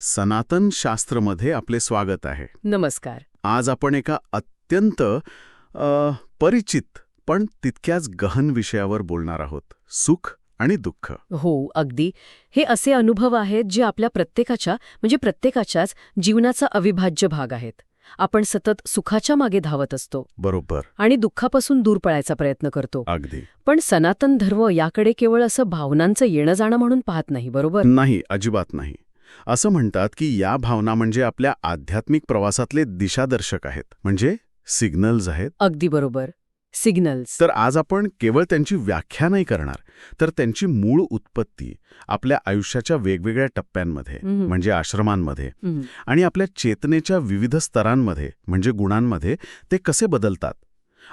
सनातन शास्त्रमध्ये आपले स्वागत आहे. नमस्कार. आज आपण एका अत्यंत अ, परिचित पण तितक्याच गहन विषयावर बोलणार आहोत. सुख आणि दुःख. हो अगदी. हे असे अनुभव आहेत जे आपल्या प्रत्येकाच्या म्हणजे प्रत्येकाच्याच जीवनाचा अविभाज्य भाग आहेत. आपण सतत सुखाच्या मागे धावत असतो. बरोबर. आणि दुःखापासून दूर पळायचा प्रयत्न करतो. अगदी. पण सनातन धर्म याकडे केवळ असं भावनांचं येणं जाणं म्हणून पाहत नाही बरोबर? नाही अजिबात नाही. असं म्हणतात की या भावना म्हणजे आपल्या आध्यात्मिक प्रवासातले दिशादर्शक आहेत. म्हणजे सिग्नल्स आहेत. अगदी बरोबर. सिग्नल्स. तर आज आपण केवळ त्यांची व्याख्या नाही करणार तर त्यांची मूळ उत्पत्ती आपल्या आयुष्याच्या वेगवेगळ्या टप्प्यांमध्ये. म्हणजे आश्रमांमध्ये आणि आपल्या चेतनेच्या विविध स्तरांमध्ये म्हणजे गुणांमध्ये ते कसे बदलतात?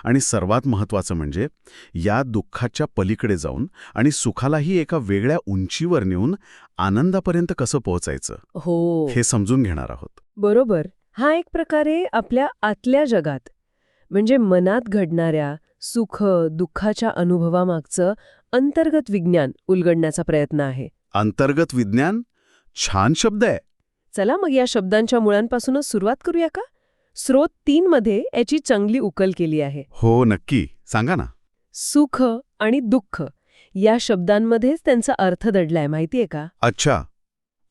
आणि सर्वात महत्त्वाचं म्हणजे या दुःखाच्या पलीकडे जाऊन आणि सुखालाही एका वेगळ्या उंचीवर नेऊन आनंदापर्यंत कसं पोहोचायचं? हो. हे समजून घेणार आहोत. बरोबर. हा एक प्रकारे आपल्या आतल्या जगात म्हणजे मनात घडणाऱ्या सुख दुःखाच्या अनुभवामागचं अंतर्गत विज्ञान उलगडण्याचा प्रयत्न आहे. अंतर्गत विज्ञान? छान शब्द आहे. चला मग या शब्दांच्या मुळांपासूनच सुरुवात करूया का? स्रोत तीन मध्ये याची चांगली उकल केली आहे. हो नक्की. सांगा ना. सुख आणि दुःख या शब्दांमध्येच त्यांचा अर्थ दडलाय माहितीये का? अच्छा.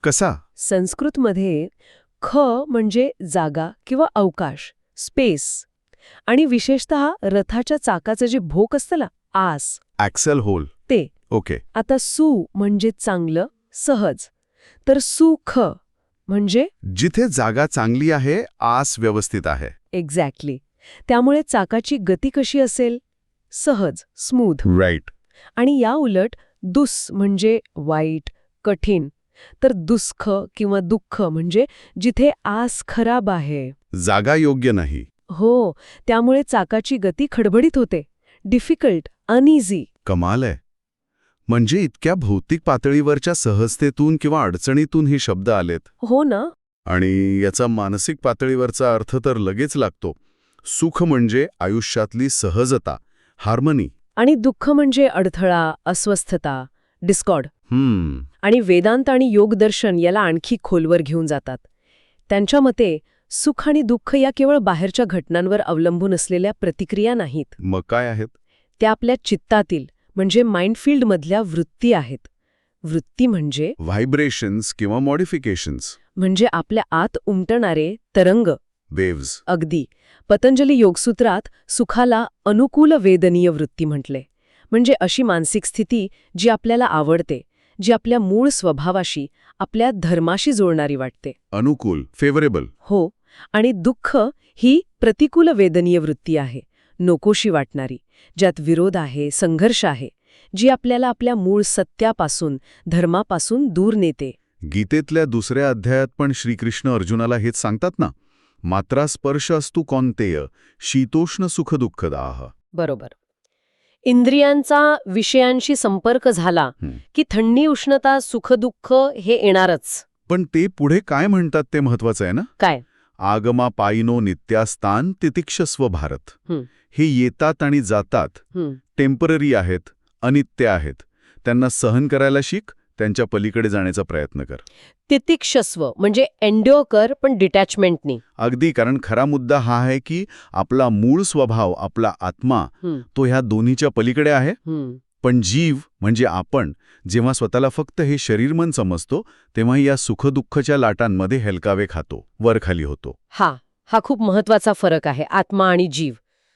कसा? संस्कृतमध्ये ख म्हणजे जागा किंवा अवकाश स्पेस आणि विशेषतः रथाच्या चाकाचं जे भोक असतं ना आस. Axle hole. ते. ओके. आता सु म्हणजे चांगलं सहज. तर सुख म्हणजे? जिथे जागा चांगली आहे आस व्यवस्थित आहे. एक्झॅक्टली त्यामुळे चाकाची गती कशी असेल? सहज स्मूथ राईट आणि या उलट दुस म्हणजे वाईट कठीण. तर दुःख किंवा दुःख म्हणजे जिथे आस खराब आहे. जागा योग्य नाही. हो त्यामुळे चाकाची गती खडबडीत होते. डिफिकल्ट अनइझी कमाल आहे. म्हणजे इतक्या भौतिक पातळीवरच्या सहजतेतून किंवा अडचणीतून हे शब्द आलेत. हो ना. आणि याचा मानसिक पातळीवरचा अर्थ तर लगेच लागतो. सुख म्हणजे आयुष्यातली सहजता हार्मनी. आणि दुःख म्हणजे अडथळा अस्वस्थता डिस्कॉर्ड हम्म. आणि वेदांत आणि योगदर्शन याला आणखी खोलवर घेऊन जातात. त्यांच्या मते सुख आणि दुःख या केवळ बाहेरच्या घटनांवर अवलंबून असलेल्या प्रतिक्रिया नाहीत. मग काय आहेत? त्या आपल्या चित्तातील म्हणजे माइंडफील्डमधल्या वृत्ती आहेत. वृत्ती म्हणजे व्हायब्रेशन्स किंवा मॉडिफिकेशन्स म्हणजे आपल्या आत उमटणारे तरंग. वेव्ज अगदी. पतंजली योगसूत्रात सुखाला अनुकूल वेदनीय वृत्ती म्हटले. म्हणजे अशी मानसिक स्थिती जी आपल्याला आवडते जी आपल्या मूळ स्वभावाशी आपल्या धर्माशी जोडणारी वाटते. अनुकूल फेवरेबल हो. आणि दुःख ही प्रतिकूल वेदनीय वृत्ती आहे. नकोशी वाटणारी ज्यात विरोध आहे संघर्ष आहे जी आपल्याला आपल्या मूळ सत्यापासून धर्मापासून दूर नेते. गीतेतल्या दुसऱ्या अध्यायात पण श्रीकृष्ण अर्जुनाला हेच सांगतात ना मात्रा स्पर्श असतू कोणतेय शीतोष्ण सुख दुःखदाह. बरोबर. इंद्रियांचा विषयांशी संपर्क झाला. की थंडी उष्णता सुखदुःख हे येणारच. पण ते पुढे काय म्हणतात ते महत्वाचं आहे ना? काय? आगमा पायिनो नित्यास्तान तितिक्षस्व भारत. हं. येतात आणि जातात. टेंपररी आहेत अनित्य आहेत. त्यांना सहन करायला शिक त्यांच्या पलीकडे जाण्याचा प्रयत्न कर. तितिक्षस्व म्हणजे एन्ड्योर कर पण डिटॅचमेंटनी अगदी कारण खरा मुद्दा हा आहे की आपला मूळ स्वभाव आपला आत्मा तो ह्या दोन्हीच्या पलीकडे आहे. हं. पण जीव म्हणजे आपण जेव्हा स्वतःला फक्त हे शरीरमन समजतो तेव्हा या सुखदुःखच्या लाटांमध्ये हेलकावे खातो वरखाली होतो. हा हा खूप महत्त्वाचा फरक आहे आत्मा आणि जीव.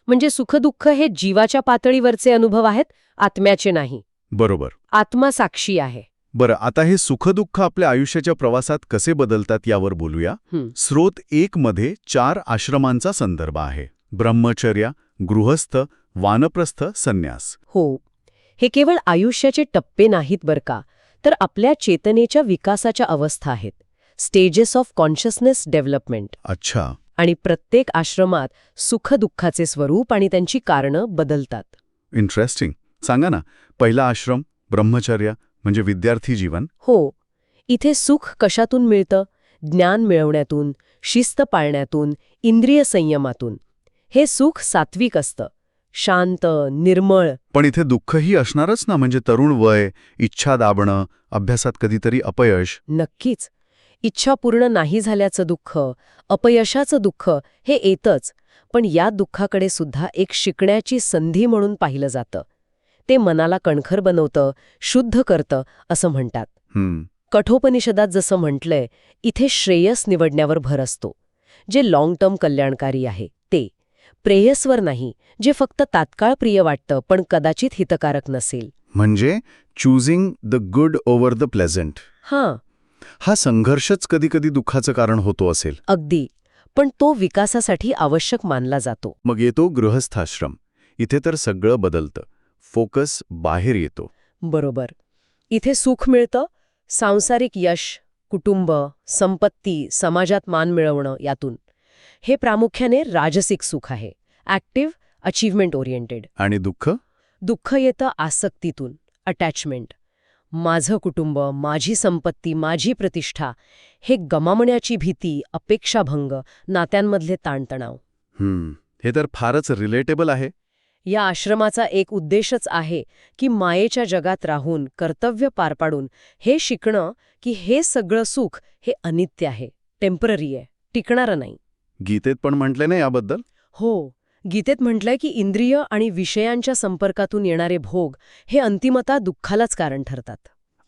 म्हणजे सुखदुःख हे जीवाच्या पातळीवरचे अनुभव आहेत आत्म्याचे नाही. बरोबर. आत्मा साक्षी आहे. बरं आता हे सुखदुःख आपल्या आयुष्याच्या प्रवासात कसे बदलतात यावर बोलूया. स्रोत एक मध्ये चार आश्रमांचा संदर्भ आहे. ब्रह्मचर्य गृहस्थ वानप्रस्थ संन्यास. हो. हे केवळ आयुष्याचे टप्पे नाहीत बरं का तर आपल्या चेतनेच्या विकासाच्या अवस्था आहेत. Stages of consciousness development. अच्छा. आणि प्रत्येक आश्रमात सुखदुःखाचे स्वरूप आणि त्यांची कारणं बदलतात. इंटरेस्टिंग सांगा ना पहिला आश्रम ब्रह्मचर्य म्हणजे विद्यार्थी जीवन? हो. इथे सुख कशातून मिळतं? ज्ञान मिळवण्यातून शिस्त पाळण्यातून इंद्रिय संयमातून. हे सुख सात्विक असतं. शांत निर्मळ. पण इथे दुःखही असणारच ना? म्हणजे तरुण वय इच्छा दाबणं अभ्यासात कधीतरी अपयश. नक्कीच. इच्छा पूर्ण नाही झाल्याचं दुःख अपयशाचं दुःख हे येतच पण या दुःखाकडे सुद्धा एक शिकण्याची संधी म्हणून पाहिलं जातं. ते मनाला कणखर बनवतं शुद्ध करतं असं म्हणतात. कठोपनिषदात जसं म्हटलंय इथे श्रेयस निवडण्यावर भर असतो. जे लाँग टर्म कल्याणकारी आहे ते. प्रेयस्वर नाही जे फक्त तात्काळ प्रिय वाटतं पण कदाचित हितकारक नसेल. म्हणजे choosing the good over the pleasant हां. हा संघर्षच कधीकधी दुःखाचं कारण होतो असेल. अगदी. पण तो विकासासाठी आवश्यक मानला जातो. मग येतो गृहस्थाश्रम. इथे तर सगळं बदलतं. फोकस बाहेर येतो. बरोबर. इथे सुख मिळतं सांसारिक यश कुटुंब संपत्ती समाजात मान मिळवणं यातून. हे प्रामुख्याने राजसिक सुख आहे. Active achievement oriented. आणि दुःख? दुःख येतं आसक्तीतून अटॅचमेंट. माझं कुटुंब माझी संपत्ती माझी प्रतिष्ठा हे गमावण्याची भीती अपेक्षाभंग नात्यांमधले ताणतणाव. हम्म हे तर फारच रिलेटेबल आहे. या आश्रमाचा एक उद्देशच आहे की मायेच्या जगात राहून कर्तव्य पार पाडून हे शिकणं की हे सगळं सुख हे अनित्य आहे टेंपररी आहे टिकणारं नाही. गीतेत पण म्हटले ना याबद्दल? हो. गीतेत म्हटलंय की इंद्रिय आणि विषयांच्या संपर्कातून येणारे भोग हे अंतिमता दुःखालाच कारण ठरतात.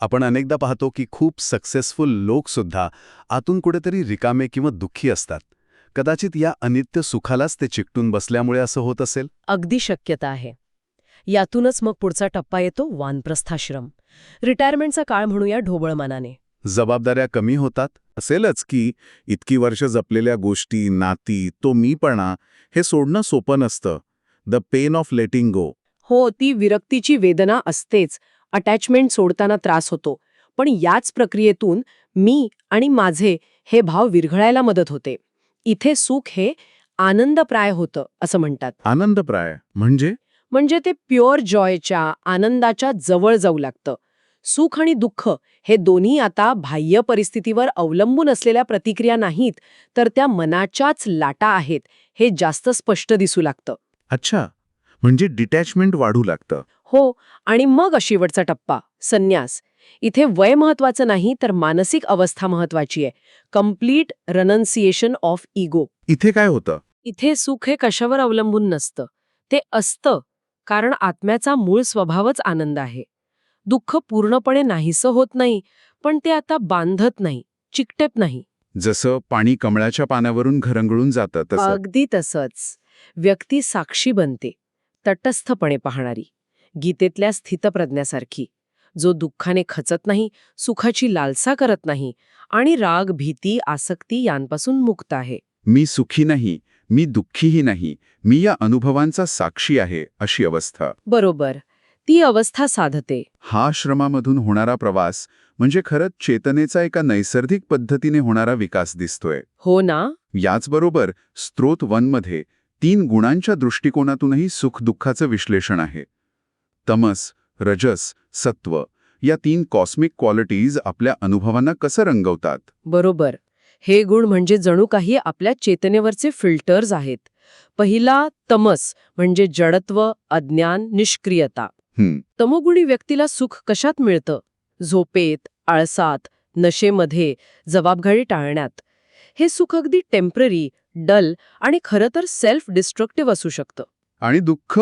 आपण अनेकदा पाहतो की खूप सक्सेसफुल लोकसुद्धा आतून कुठेतरी रिकामे किंवा दुःखी असतात. कदाचित या अनित्य सुखालाच ते चिकटून बसल्यामुळे असं होत असेल? अगदी शक्यता आहे. यातूनच मग पुढचा टप्पा येतो वानप्रस्थाश्रम. रिटायरमेंटचा काळ म्हणूया ढोबळमानाने. जबाबदाऱ्या कमी होतात? असेलच की इतकी वर्ष जपलेल्या गोष्टी नाती तो मीपणा हे सोडणं सोपं नसतं. The pain of letting go हो ती विरक्तीची वेदना असतेच. अटॅचमेंट सोडताना त्रास होतो. पण याच प्रक्रियेतून मी आणि माझे हे भाव विरघळायला मदत होते. इथे सुख हे आनंदप्राय होतं असं म्हणतात. आनंदप्राय. म्हणजे? म्हणजे ते प्युअर जॉयच्या आनंदाच्या जवळ जाऊ लागतं. सुख आणि दुःख हे दोन्ही आता बाह्य परिस्थितीवर अवलंबून असलेल्या प्रतिक्रिया नाहीत तर त्या मनाच्याच लाटा आहेत हे जास्त स्पष्ट दिसू लागतं. अच्छा म्हणजे डिटॅचमेंट वाढू लागतं. हो आणि मग शेवटचा टप्पा संन्यास. इथे वय महत्वाचं नाही तर मानसिक अवस्था महत्वाची आहे. कंप्लीट रनन्सिएशन ऑफ इगो इथे काय होतं? इथे सुख हे कशावर अवलंबून नसतं. ते असतं कारण आत्म्याचा मूळ स्वभावच आनंद आहे. दुःख पूर्णपणे नाहीसं होत नाही पण ते आता बांधत नाही चिकटेप नाही. जसं पाणी कमळाच्या पाण्यावरून घरंगळून जातं तसं. अगदी तसंच. व्यक्ती साक्षी बनते तटस्थपणे पाहणारी गीतेतल्या स्थितप्रज्ञासारखी जो दुःखाने खचत नाही सुखाची लालसा करत नाही आणि राग भीती आसक्ती यांपासून मुक्त आहे. मी सुखी नाही मी दुःखीही नाही मी या अनुभवांचा साक्षी आहे अशी अवस्था. बरोबर. ती अवस्था साधते. हा आश्रमामधून होणारा प्रवास म्हणजे खरंच चेतनेचा एका नैसर्गिक पद्धतीने होणारा विकास दिसतोय. हो ना? याचबरोबर स्त्रोत वनमध्ये तीन गुणांच्या दृष्टिकोनातूनही सुखदुःखाचं विश्लेषण आहे. तमस रजस सत्व या तीन कॉस्मिक क्वालिटीज आपल्या अनुभवांना कसं रंगवतात? बरोबर. हे गुण म्हणजे जणू काही आपल्या चेतनेवरचे फिल्टर्स आहेत. पहिला तमस म्हणजे जडत्व अज्ञान निष्क्रियता. तमोगुणी व्यक्तीला सुख कशात मिळतं? झोपेत आळसात नशेमध्ये जबाबदारी टाळण्यात. हे सुख अगदी टेंपररी डल आणि खरं तर सेल्फ डिस्ट्रक्टिव्ह असू शकतं. आणि दुःख?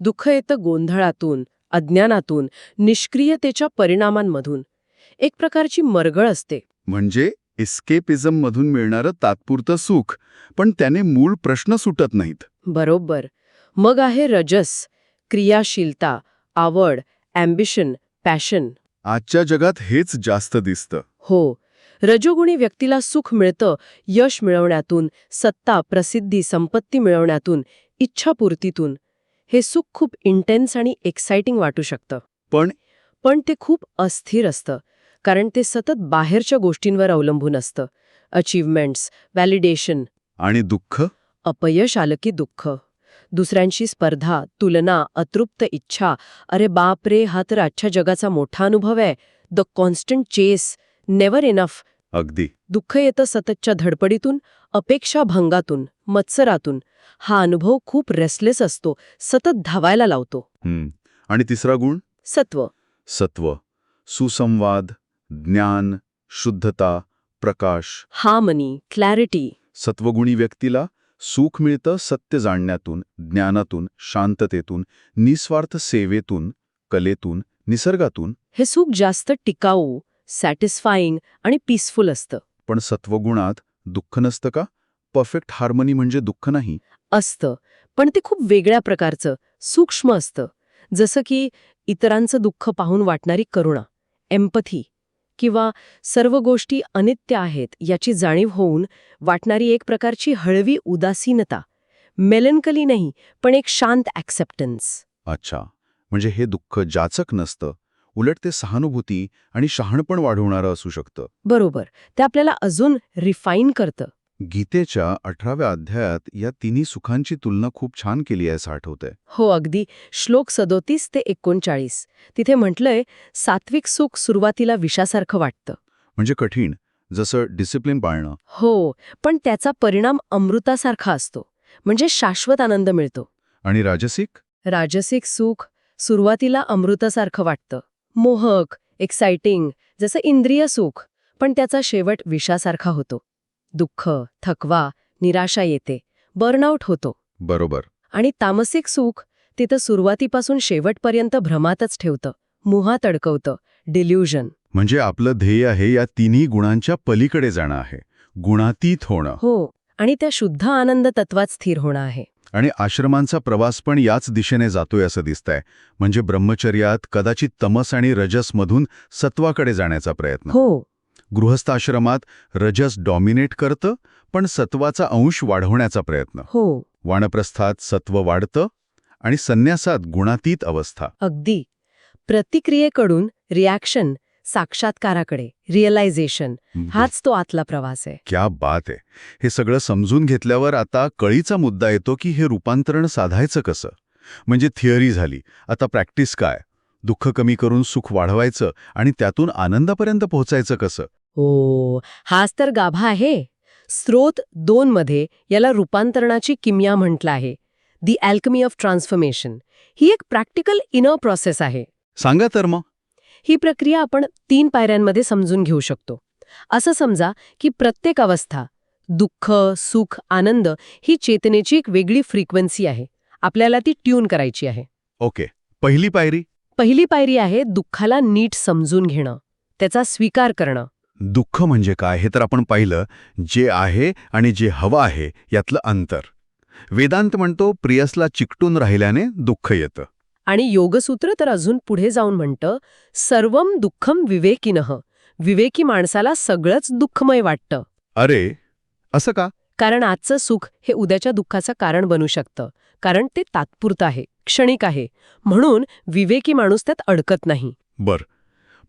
दुःख येतं गोंधळातून अज्ञानातून निष्क्रियतेच्या परिणामांमधून. एक प्रकारची मरगळ असते. म्हणजे इस्केपिझम मधून मिळणारं तात्पुरतं सुख पण त्याने मूळ प्रश्न सुटत नाहीत. बरोबर. मग आहे रजस क्रियाशीलता आवड अँबिशन पॅशन आजच्या जगात हेच जास्त दिसतं. हो. रजोगुणी व्यक्तीला सुख मिळतं यश मिळवण्यातून सत्ता प्रसिद्धी संपत्ती मिळवण्यातून इच्छापूर्तीतून. हे सुख खूप इंटेन्स आणि एक्साइटिंग वाटू शकतं. पण? पण ते खूप अस्थिर असतं कारण ते सतत बाहेरच्या गोष्टींवर अवलंबून असतं. अचीवमेंट्स व्हॅलिडेशन आणि दुःख? अपयश आलं की दुःख. दुसऱ्यांशी स्पर्धा तुलना अतृप्त इच्छा. अरे बाप रे हा तर आजच्या जगाचा मोठा अनुभव आहे. The constant chase never enough अगदी. दुःख येतं सततच्या धडपडीतून अपेक्षाभंगातून मत्सरातून. हा अनुभव खूप रेसलेस असतो सतत धावायला लावतो. हं. आणि तिसरा गुण? सत्व. सत्व. सुसंवाद ज्ञान शुद्धता प्रकाश. हार्मनी क्लॅरिटी सत्वगुणी व्यक्तीला सुख मिळतं सत्य जाणण्यातून ज्ञानातून शांततेतून निस्वार्थ सेवेतून कलेतून निसर्गातून. हे सुख जास्त टिकाऊ सॅटिस्फाईंग आणि पीसफुल असतं. पण सत्वगुणात दुःख नसतं का? परफेक्ट हार्मनी म्हणजे दुःख नाही. असतं पण ते खूप वेगळ्या प्रकारचं सूक्ष्म असतं. जसं की इतरांचं दुःख पाहून वाटणारी करुणा एम्पथी किंवा सर्व गोष्टी अनित्य आहेत याची जाणीव होऊन वाटणारी एक प्रकारची हळवी उदासीनता. मेलनकली नाही पण एक शांत ॲक्सेप्टन्स. अच्छा. म्हणजे हे दुःख जाचक नसतं. उलट ते सहानुभूती आणि शहाणपण वाढवणारं असू शकतं. बरोबर. ते आपल्याला अजून रिफाईन करतं. गीतेच्या अठराव्या अध्यायात या तिन्ही सुखांची तुलना खूप छान केली आहे आठवतंय. हो अगदी. श्लोक सदोतीस ते एकोणचाळीस. तिथे म्हटलंय सात्विक सुख सुरुवातीला विषासारखं वाटतं. म्हणजे कठीण जसं डिसिप्लिन पाळणं. हो पण त्याचा परिणाम अमृतासारखा असतो. म्हणजे शाश्वत आनंद मिळतो. आणि राजसिक? राजसिक सुख सुरुवातीला अमृतासारखं वाटतं. मोहक एक्साइटिंग जसं इंद्रिय सुख पण त्याचा शेवट विषासारखा होतो. दुःख थकवा निराशा येते. बर्नआउट होतो. बरोबर. आणि तामसिक सुख तिथं सुरुवातीपासून शेवटपर्यंत भ्रमातच ठेवतं. मुहात अडकवतं डिल्युजन म्हणजे आपलं ध्येय आहे या तिन्ही गुणांच्या पलीकडे जाणं आहे. गुणातीत होणं. हो. आणि त्या शुद्ध आनंद तत्वात स्थिर होणं आहे. आणि आश्रमांचा प्रवास पण याच दिशेने जातोय असं दिसतंय. म्हणजे ब्रह्मचर्यात कदाचित तमस आणि रजसमधून सत्वाकडे जाण्याचा प्रयत्न. हो. गृहस्थाश्रमात रजस डॉमिनेट करतं पण सत्वाचा अंश वाढवण्याचा प्रयत्न. हो. वानप्रस्थात सत्व वाढतं आणि संन्यासात गुणातीत अवस्था. अगदी. प्रतिक्रियेकडून रिॲक्शन साक्षात्काराकडे रिअलायझेशन हाच तो आतला प्रवास आहे. क्या बात आहे. हे सगळं समजून घेतल्यावर आता कळीचा मुद्दा येतो की हे रूपांतरण साधायचं कसं? म्हणजे थिअरी झाली. आता प्रॅक्टिस काय? दुःख कमी करून सुख वाढवायचं आणि त्यातून आनंदापर्यंत पोहोचायचं कसं? हो हाच तर गाभा आहे. स्रोत दोन मध्ये याला रूपांतरणाची किमया म्हटलं आहे. दी अल्कमी ऑफ ट्रान्सफॉर्मेशन ही एक प्रॅक्टिकल इनर प्रोसेस आहे. सांगा तर मग. ही प्रक्रिया आपण तीन पायऱ्यांमध्ये समजून घेऊ शकतो. असं समजा की प्रत्येक अवस्था दुःख सुख आनंद ही चेतनेची एक वेगळी फ्रिक्वेन्सी आहे. आपल्याला ती ट्यून करायची आहे. ओके. पहिली पायरी? पहिली पायरी आहे दुःखाला नीट समजून घेणं. त्याचा स्वीकार करणं. दुःख म्हणजे काय हे तर आपण पाहिलं. जे आहे आणि जे हवं आहे यातलं अंतर. वेदांत म्हणतो प्रियसला चिकटून राहिल्याने दुःख येतं. आणि योगसूत्र तर अजून पुढे जाऊन म्हणतं सर्वम दुःखम विवेकिनः. विवेकी माणसाला सगळंच दुःखमय वाटतं. अरे असं का? कारण आजचं सुख हे उद्याच्या दुःखाचं कारण बनू शकतं. कारण ते तात्पुरतं आहे क्षणिक आहे. म्हणून विवेकी माणूस त्यात अडकत नाही. बर.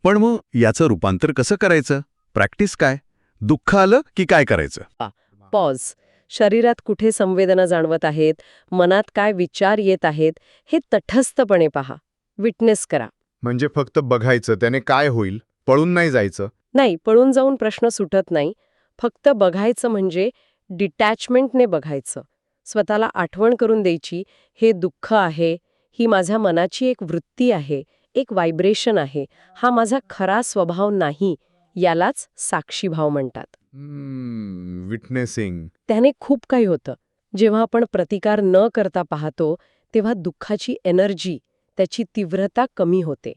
पण मग याचं रूपांतर कसं करायचं? प्रॅक्टिस काय? दुःख आलं की काय करायचं? पॉज शरीरात कुठे संवेदना जाणवत आहेत? मनात काय विचार येत आहेत? हे तटस्थपणे पहा. विटनेस करा. म्हणजे फक्त बघायचं त्याने काय होईल? पळून नाही जायचं? नाही पळून जाऊन प्रश्न सुटत नाही. फक्त बघायचं म्हणजे डिटॅचमेंटने बघायचं. स्वतःला आठवण करून द्यायची हे दुःख आहे. ही माझ्या मनाची एक वृत्ती आहे. एक व्हायब्रेशन आहे. हा माझा खरा स्वभाव नाही. यालाच साक्षीभाव म्हणतात. विटनेसिंग त्याने खूप काही होतं. जेव्हा आपण प्रतिकार न करता पाहतो तेव्हा दुःखाची एनर्जी त्याची तीव्रता कमी होते.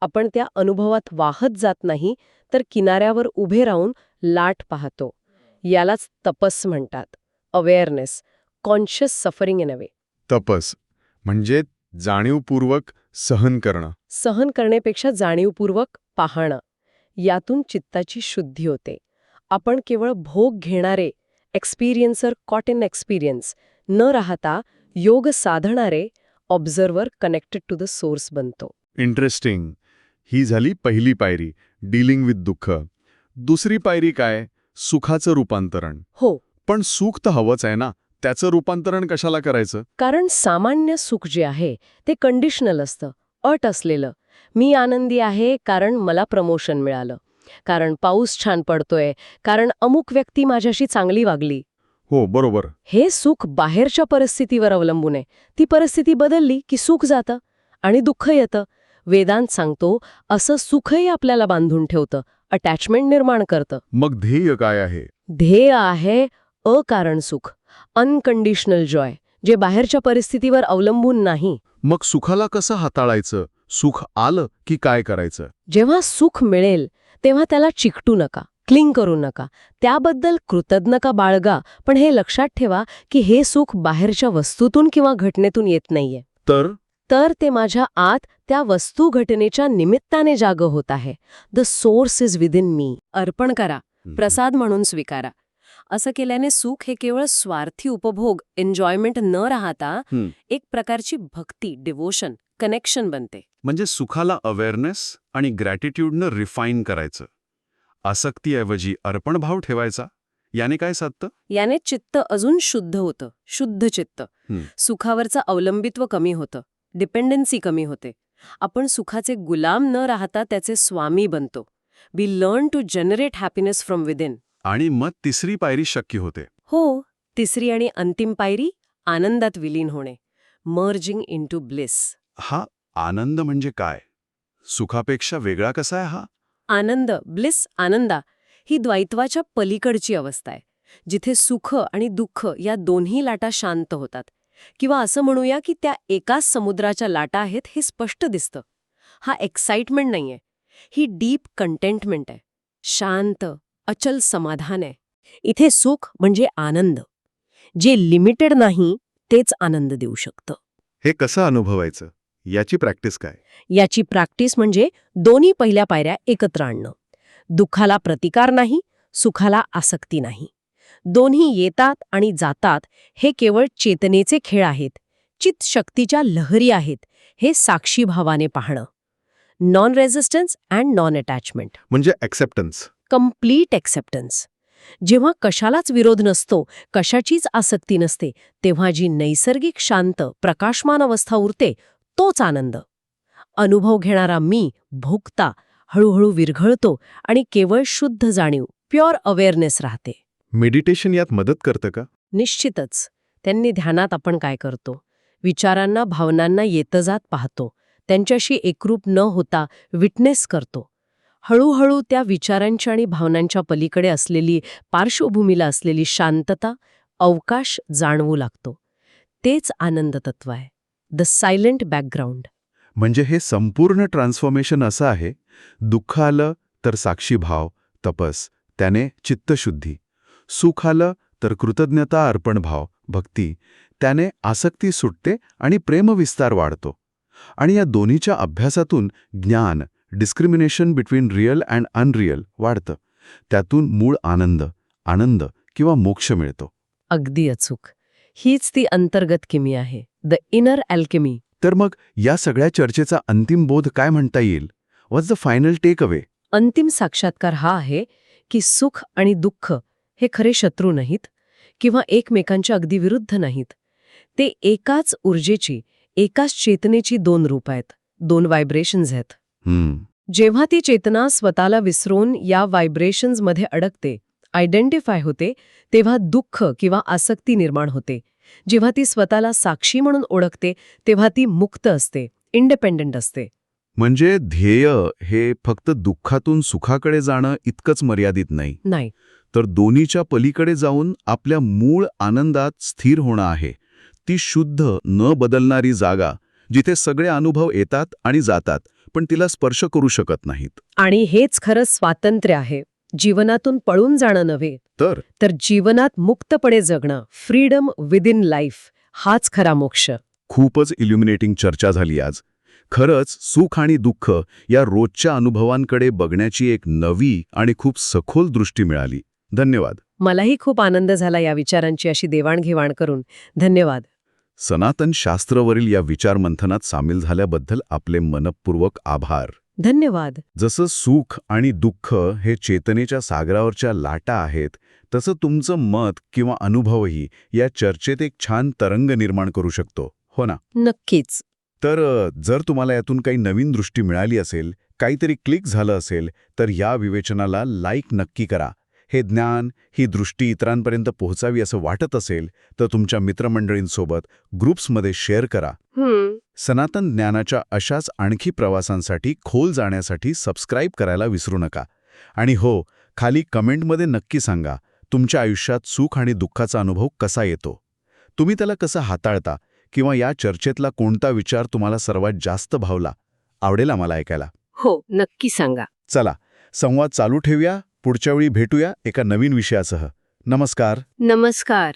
आपण त्या अनुभवात वाहत जात नाही तर किनाऱ्यावर उभे राहून लाट पाहतो. यालाच तपस म्हणतात. Awareness conscious suffering in a way तपस म्हणजे जाणीवपूर्वक सहन करणं. सहन करण्यापेक्षा जाणीवपूर्वक पाहणं. यातून चित्ताची शुद्धी होते. आपण केवळ भोग घेणारे एक्सपिरियन्सर कॉट इन एक्सपिरियन्स न राहता योग साधणारे observer connected to the source बनतो. इंटरेस्टिंग ही झाली पहिली पायरी डीलिंग विथ दुःख. दुसरी पायरी काय? सुखाचं रूपांतरण. हो. पण सुख तर हवंच आहे ना? त्याचं रूपांतरण कशाला करायचं? कारण सामान्य सुख जे आहे ते कंडिशनल असतं अट असलेलं. मी आनंदी आहे कारण मला प्रमोशन मिळालं. कारण पाऊस छान पडतोय कारण अमुक व्यक्ती माझ्याशी चांगली वागली. हो बरोबर. हे सुख बाहेरच्या परिस्थितीवर अवलंबून आहे. ती परिस्थिती बदलली की सुख जातं आणि दुःख येतं. वेदांत सांगतो असं सुखही आपल्याला बांधून ठेवतं अटॅचमेंट निर्माण करतं. मग ध्येय काय आहे? ध्येय आहे अकारण सुख अनकंडिशनल जॉय जे बाहेरच्या परिस्थितीवर अवलंबून नाही. मग सुखाला कसं हाताळायचं? सुख आलं की काय करायचं? जेव्हा सुख मिळेल तेव्हा त्याला चिकटू नका क्लिंग करू नका. त्याबद्दल कृतज्ञता बाळगा पण हे लक्षात ठेवा की हे सुख बाहेरच्या वस्तूतून किंवा घटनेतून येत नाहीये. तर? तर ते माझ्या आत त्या वस्तू घटनेच्या निमित्ताने जाग होत आहे. The source is within me अर्पण करा. प्रसाद म्हणून स्वीकारा. असं केल्याने सुख हे केवळ स्वार्थी उपभोग एन्जॉयमेंट न राहता. एक प्रकारची भक्ती डिवोशन कनेक्शन बनते. म्हणजे सुखाला अवेअरनेस आणि ग्रॅटिट्यूडनं रिफाईन करायचं. आसक्तीऐवजी अर्पणभाव ठेवायचा. याने काय साधतं? याने चित्त अजून शुद्ध होतं शुद्ध चित्त. सुखावरचं अवलंबित्व कमी होतं डिपेंडन्सी कमी होते. आपण सुखाचे गुलाम न राहता त्याचे स्वामी बनतो. We learn to generate happiness from within आणि मग तिसरी पायरी शक्य होते. हो तिसरी आणि अंतिम पायरी आनंदात विलीन होणे. Merging into bliss. हा आनंद म्हणजे काय? सुखापेक्षा वेगळा कसा आहे हा? आनंद ब्लिस आनंदा ही द्वैत्वाच्या पलीकडची अवस्था आहे जिथे सुख आणि दुःख या दोन्ही लाटा शांत होतात. किंवा असं म्हणूया की त्या एकाच समुद्राच्या लाटा आहेत हे स्पष्ट दिसतं. हा एक्साइटमेंट नाहीये. ही डीप कंटेंटमेंट आहे. शांत अचल समाधान आहे. इथे सुख म्हणजे आनंद. जे लिमिटेड नाही तेच आनंद देऊ शकतं. हे कसं अनुभवायचं? याची प्रॅक्टिस काय? याची प्रॅक्टिस म्हणजे दोन्ही पहिल्या पायऱ्या एकत्र आणणं. दुःखाला प्रतिकार नाही सुखाला आसक्ती नाही. दोन्ही येतात आणि जातात हे केवळ चेतनेचे खेळ आहेत. चित शक्तीच्या लहरी आहेत हे साक्षी भावाने पाहणं. Non resistance and non attachment म्हणजे ॲक्सेप्टन्स कंप्लीट एक्सेप्टन्स जेव्हा कशालाच विरोध नसतो कशाचीच आसक्ती नसते तेव्हा जी नैसर्गिक शांत प्रकाशमान अवस्था उरते तोच आनंद. अनुभव घेणारा मी भोगता हळूहळू विरघळतो आणि केवळ शुद्ध जाणीव प्युअर अवेअरनेस राहते. मेडिटेशन यात मदत करतं का? निश्चितच. त्यांनी ध्यानात आपण काय करतो? विचारांना भावनांना येतजात पाहतो. त्यांच्याशी एकरूप न होता विटनेस करतो. हळूहळू त्या विचारांच्या आणि भावनांच्या पलीकडे असलेली पार्श्वभूमीला असलेली शांतता अवकाश जाणवू लागतो. तेच आनंद तत्व आहे. द सायलेंट बॅकग्राऊंड म्हणजे हे संपूर्ण ट्रान्सफॉर्मेशन असं आहे. दुःख आलं तर साक्षीभाव तपस त्याने चित्तशुद्धी. सुख आलं तर कृतज्ञता अर्पणभाव भक्ती. त्याने आसक्ती सुटते आणि प्रेमविस्तार वाढतो. आणि या दोन्हीच्या अभ्यासातून ज्ञान discrimination between real and unreal वाढतं. त्यातून मूळ आनंद आनंद किंवा मोक्ष मिळतो. अगदी अचूक. हीच ती अंतर्गत किमी आहे. द इनर अल्केमी तर मग या सगळ्या चर्चेचा अंतिम बोध काय म्हणता येईल? Was the final takeaway अंतिम साक्षात्कार हा आहे की सुख आणि दुःख हे खरे शत्रू नाहीत किंवा एकमेकांच्या अगदी विरुद्ध नाहीत. ते एकाच ऊर्जेची एकाच चेतनेची दोन रूप आहेत. दोन व्हायब्रेशन्स आहेत. जेव्हा ती चेतना स्वतःला विसरून या व्हायब्रेशन्समध्ये अडकते आयडेंटिफाय होते तेव्हा दुःख किंवा आसक्ती निर्माण होते. जेव्हा ती स्वतःला साक्षी म्हणून ओळखते तेव्हा ती मुक्त असते इंडिपेंडंट असते. म्हणजे ध्येय हे फक्त दुःखातून सुखाकडे जाणं इतकंच मर्यादित नाही. नाही. तर दोन्हीच्या पलीकडे जाऊन आपल्या मूळ आनंदात स्थिर होणं आहे. ती शुद्ध न बदलणारी जागा जिथे सगळे अनुभव येतात आणि जातात. पण तिला स्पर्श करू शकत नाहीत. आणि हेच खरं स्वातंत्र्य आहे. जीवनातून पळून जाणं नव्हे. तर? तर जीवनात मुक्तपणे जगणं फ्रीडम विदिन लाईफ हाच खरा मोक्ष. खूपच इल्युमिनेटिंग चर्चा झाली आज. खरंच सुख आणि दुःख या रोजच्या अनुभवांकडे बघण्याची एक नवी आणि खूप सखोल दृष्टी मिळाली. धन्यवाद. मलाही खूप आनंद झाला या विचारांची अशी देवाणघेवाण करून. धन्यवाद. सनातन शास्त्रवरील या विचारमंथनात सामील झाल्याबद्दल आपले मनपूर्वक आभार. धन्यवाद. जसं सुख आणि दुःख हे चेतनेच्या सागरावरच्या लाटा आहेत तसं तुमचं मत किंवा अनुभवही या चर्चेत एक छान तरंग निर्माण करू शकतो हो ना? नक्कीच. तर जर तुम्हाला यातून काही नवीन दृष्टी मिळाली असेल काहीतरी क्लिक झालं असेल तर या विवेचनाला लाईक नक्की करा. हे ज्ञान ही दृष्टी इतरांपर्यंत पोहोचावी असं वाटत असेल तर तुमच्या मित्रमंडळींसोबत ग्रुप्समध्ये शेअर करा. सनातन ज्ञानाच्या अशाच आणखी प्रवासांसाठी खोल जाण्यासाठी सबस्क्राईब करायला विसरू नका. आणि हो खाली कमेंटमध्ये नक्की सांगा तुमच्या आयुष्यात सुख आणि दुःखाचा अनुभव कसा येतो? तुम्ही त्याला कसं हाताळता? किंवा या चर्चेतला कोणता विचार तुम्हाला सर्वात जास्त भावला? आवडेल आम्हाला ऐकायला. हो नक्की सांगा. चला संवाद चालू ठेवूया. पुढच्या वेळी भेटूया एका नवीन विषयासह. नमस्कार. नमस्कार.